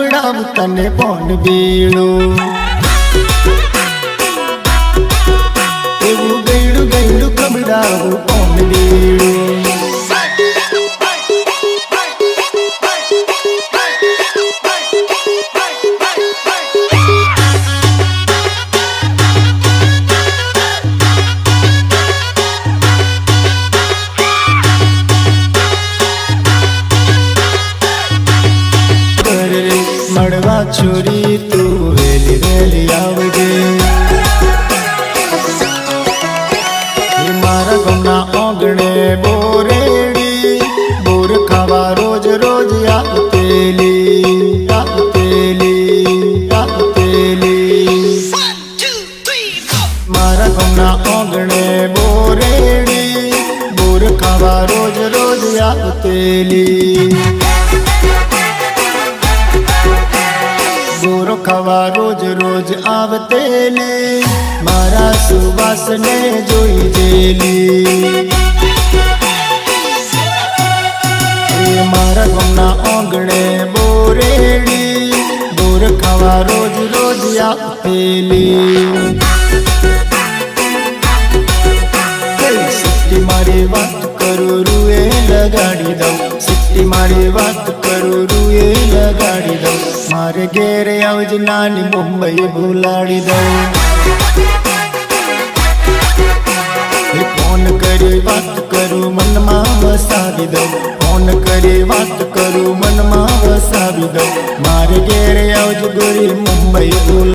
ખવડાવું તને પણ બીણું? એવું ગયડું ગયડું ખવડાવું મળવા છોરી તું વેલી વેલી આવજે. મારા ગમના ઓગણે બોરેડી, બોર ખાવા રોજ રોજ આપતેલી આપતેલી આપતેલી મારા ગમના ઓગણે બોરેડી, બોર ખાવા રોજ રોજ આવતેલી ખાવા રોજ રોજ આવતે ને, મારા સુવાસને જોઈ જેલી. મારા ગમના આંગણે બોરેડી બોર ખવા રોજ રોજ આપેલી. મારી વાત કરું રૂએ લગાડી દઉં સિટ્ટી મારી વાત કરું રૂએ લગાડી દઉં. મારે ઘેરે આવજ નાની મુંબઈ ભૂલાડી દઉં. ફોન કરી વાત કરું, મનમાં વસાવી દઉં. ફોન કરી વાત કરું, મનમાં વસાવી દઉં. મારે ઘેરે આવજ ગોરી મુંબઈ ભૂલ